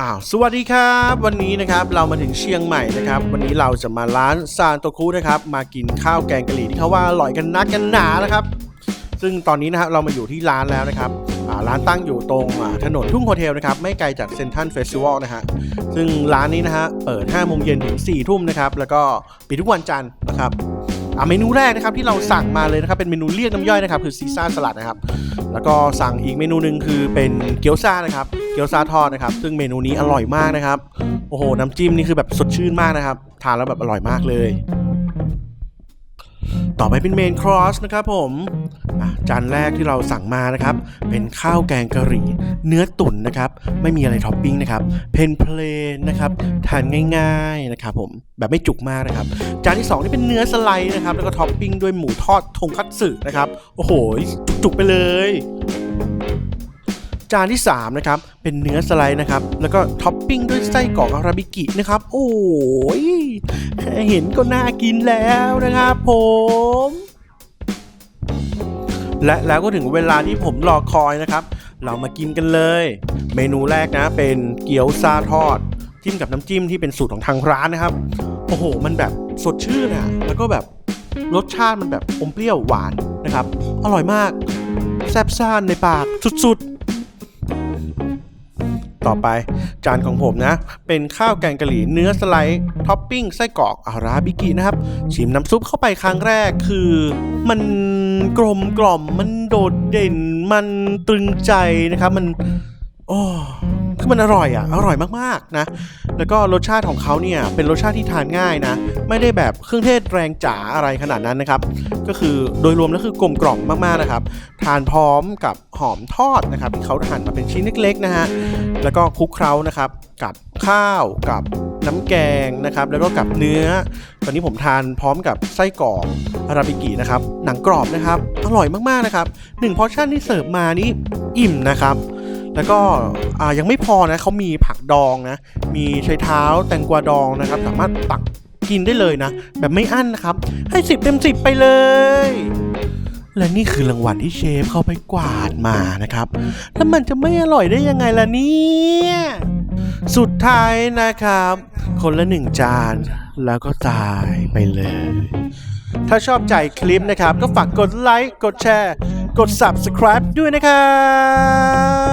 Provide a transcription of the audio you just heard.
อ้าวสวัสดีครับ วันนี้นะครับเรามาถึงเชียงใหม่นะครับ วันนี้เราจะมาร้านซานโตคุนะครับ มากินข้าวแกงกะหรี่ที่เขาว่าอร่อยกันนักกันหนานะครับ ซึ่งตอนนี้นะครับเรามาอยู่ที่ร้านแล้วนะครับอ่าร้านตั้งอยู่ตรงอ่าถนนทุ่งโฮเทลนะครับ ไม่ไกลจากเซนทันเฟสติวัลนะฮะซึ่งร้านนี้นะฮะเปิด5โมงเย็นถึง4ทุ่มนะครับ แล้วก็ปิดทุกวันจันทร์นะครับ อ่าเมนูแรกนะครับที่เราสั่งมาเลยนะครับเป็นเมนูเรียกน้ำย่อยนะครับคือซีซ่าสลัดนะครับแล้วก็สั่งอีกเมนูหนึ่งคือเป็นเกี๊ยวซ่านะครับเกี๊ยวซ่าทอดนะครับซึ่งเมนูนี้อร่อยมากนะครับโอ้โหน้ำจิ้มนี่คือแบบสดชื่นมากนะครับทานแล้วแบบอร่อยมากเลย ต่อไปเป็นเมนครอสนะครับผม จานแรกที่เราสั่งมานะครับ เป็นข้าวแกงกะหรี่ เนื้อตุ๋นนะครับ ไม่มีอะไรท็อปปิ้งนะครับ เพนเพลนนะครับ ทานง่ายๆนะครับผม แบบไม่จุกมากนะครับ จานที่2นี่เป็นเนื้อสไลด์นะครับ แล้วก็ท็อปปิ้งด้วยหมูทอดทงคัตสึนะครับ โอ้โห จุกไปเลยจานที่3นะครับเป็นเนื้อสไลด์นะครับแล้วก็ท็อปปิ้งด้วยไส้กรอกอาราบิกินะครับ โอ้ยเห็นก็น่ากินแล้วนะครับผม และแล้วก็ถึงเวลาที่ผมรอคอยนะครับ เรามากินกันเลย เมนูแรกนะเป็นเกี๊ยวซาทอด จิ้มกับน้ำจิ้มที่เป็นสูตรของทางร้านนะครับ โอ้โห มันแบบสดชื่นอะแล้วก็แบบรสชาติมันแบบอมเปรี้ยวหวานนะครับ อร่อยมาก แซ่บซ่านในปากสุดๆ ต่อไป จานของผมนะ เป็นข้าวแกงกะหรี่เนื้อสไลด์ท็อปปิ้งไส้กรอกอาราบิกินะครับ ชิมน้ำซุปเข้าไปครั้งแรกคือ มันกลมกล่อมมันโดดเด่น มันตรึงใจนะครับ มัน โอ้ คือมันอร่อยอะ อร่อยมากๆนะ แล้วก็รสชาติของเขาเนี่ย เป็นรสชาติที่ทานง่ายนะ ไม่ได้แบบเครื่องเทศแรงจ๋าอะไรขนาดนั้นนะครับ ก็คือโดยรวมแล้วคือกลมกล่อมมากๆนะครับ ทานพร้อมกับหอมทอดนะครับที่เขาหั่นมาเป็นชิ้นเล็กๆนะฮะ แล้วก็คลุกเคล้านะครับกับข้าวกับน้ำแกงนะครับ แล้วก็กับเนื้อ ตอนนี้ผมทานพร้อมกับไส้กรอกอาราบิกินะครับ หนังกรอบนะครับ อร่อยมากๆนะครับหนึ่งพอร์ชั่นที่เสิร์ฟมานี่อิ่มนะครับ แล้วก็ยังไม่พอนะเขามีผักดองนะ มีไชเท้าแตงกวาดองนะครับ สามารถตักกินได้เลยนะ แบบไม่อั้นนะครับ ให้สิบเต็มสิบไปเลย และนี่คือรางวัลที่เชฟเขาไปกวาดมานะครับ แล้วมันจะไม่อร่อยได้ยังไงล่ะเนี่ยสุดท้ายนะครับ คนละหนึ่งจานแล้วก็ตายไปเลย ถ้าชอบใจคลิปนะครับ ก็ฝากกดไลค์ กดแชร์ กด Subscribe ด้วยนะครับ